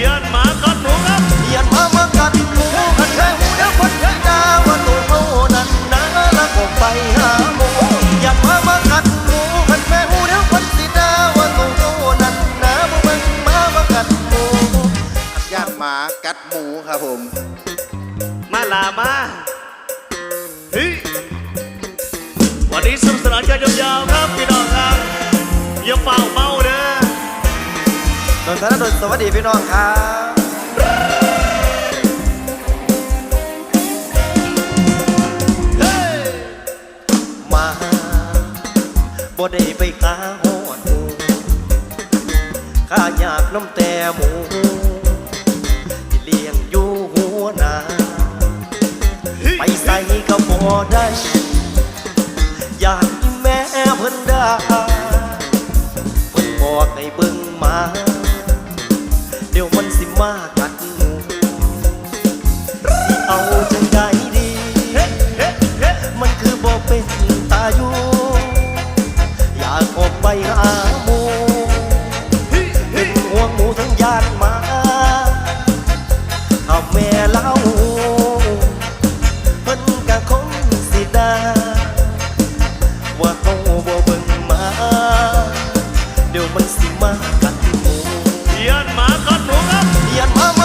ยียนหมากัดหนูครับเยียนมามากัดหมูขันแค่หูเดียวคนดาว่าตัวเขานั้นนะแล้วก็ไปหาหมูเยียนมามากัดหมูขันแค่หูเดียวคนสิดาว่าตัวเขานั้นนะบ่เบิ่งมามากัดหมูญาติหมากัดหมูครับผม มาลามาเฮ้ยวันนี้สนุกสนานกันยาวๆครับพี่น้องครับอย่าเฝ้าเมา เด้อโดนธนดลสวัสดีพี่น้องครับมาบ่ได้ไปค้าหอดหมูข้าอยากน้ำแต่หมูที่เลี้ยงอยู่หัวหนาไปใส่ก็บ่ได้อยากแม่เพิ่นได่าเพิ่นบอกให้เบิ่งมา ดี๋ยวมันสิมากัดสิเอาจังใดดี มันคือบ่เป็นตาอยู่ อยากออกไปหาหมูเป็นห่วงหมูทั้งญาติมาเอาแม่เล่าเพิ่นก็คงสิดาว่าเฮาบ่เบิ่งมา เดี๋ยวมันสิมากัด เยียนมากัดหนูครับเยียนมา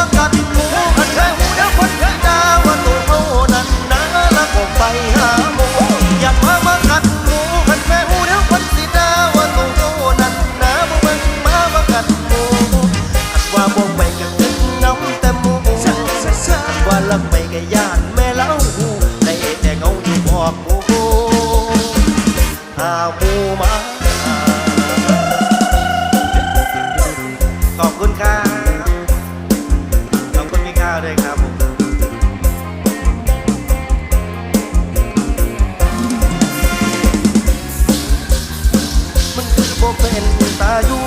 บ่เป็นตาอยู่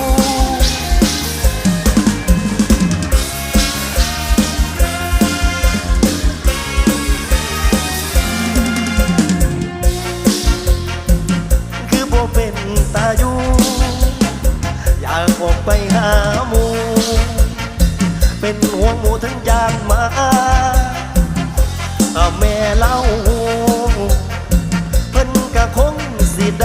คือบ่เป็นตาอยู่อยากออกไปหาหมูเป็นห่วงหมูทั้งยานมาแม่เล่าเพิ่นก็คงสิด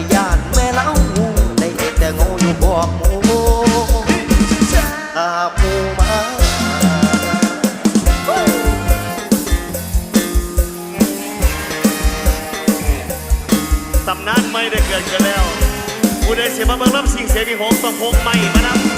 กย่านแม่เล้าได้แต่งูอยู่บอกหมูอาหมูมาตำนานไม่ได้เกิดกันแล้วผู้ใดเสียมาเบิ่งรับสิ่งเสียงที่หงต้องพกไม่มานำ